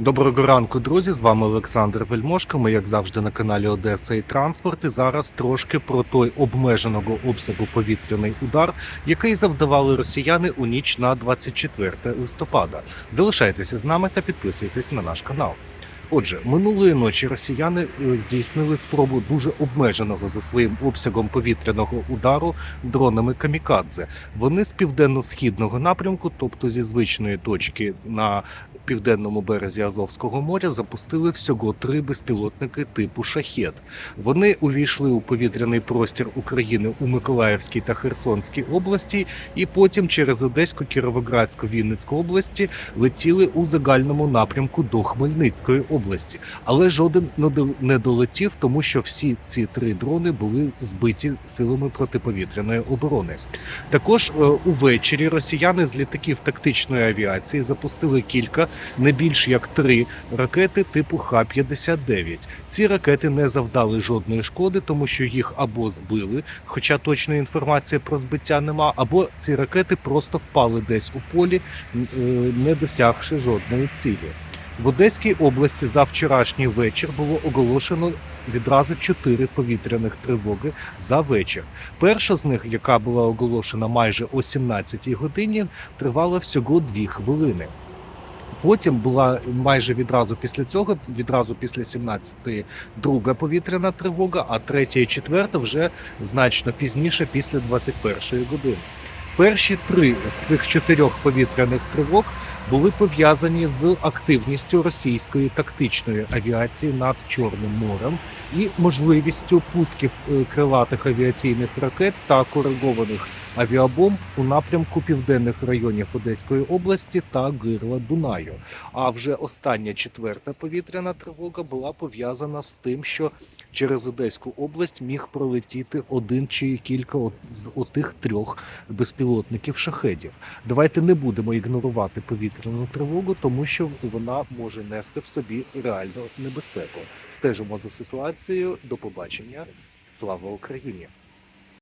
Доброго ранку, друзі. З вами Олександр Вельмошко. Ми, як завжди, на каналі Одеса і Транспорт. І зараз трошки про той обмеженого обсягу повітряний удар, який завдавали росіяни у ніч на 24 листопада. Залишайтеся з нами та підписуйтесь на наш канал. Отже, минулої ночі росіяни е, здійснили спробу дуже обмеженого за своїм обсягом повітряного удару дронами камікадзе. Вони з південно-східного напрямку, тобто зі звичної точки на південному березі Азовського моря, запустили всього три безпілотники типу шахет. Вони увійшли у повітряний простір України у Миколаївській та Херсонській області, і потім через Одеську, Кіровоградську, Вінницьку області летіли у загальному напрямку до Хмельницької області. Але жоден не долетів, тому що всі ці три дрони були збиті силами протиповітряної оборони. Також е, увечері росіяни з літаків тактичної авіації запустили кілька, не більш як три ракети типу Х-59. Ці ракети не завдали жодної шкоди, тому що їх або збили, хоча точної інформації про збиття нема, або ці ракети просто впали десь у полі, е, не досягши жодної цілі. В Одеській області за вчорашній вечір було оголошено відразу чотири повітряних тривоги за вечір. Перша з них, яка була оголошена майже о 17-й годині, тривала всього дві хвилини. Потім була майже відразу після цього, відразу після 17-ї, друга повітряна тривога, а третя і четверта вже значно пізніше, після 21-ї години. Перші три з цих чотирьох повітряних тривог були пов'язані з активністю російської тактичної авіації над Чорним морем і можливістю пусків е, крилатих авіаційних ракет та коригованих авіабомб у напрямку південних районів Одеської області та гирла Дунаю. А вже остання четверта повітряна тривога була пов'язана з тим, що через Одеську область міг пролетіти один чи кілька з отих трьох безпілотників шахедів. Давайте не будемо ігнорувати повітряну тривогу, тому що вона може нести в собі реальну небезпеку. Стежимо за ситуацією. До побачення. Слава Україні!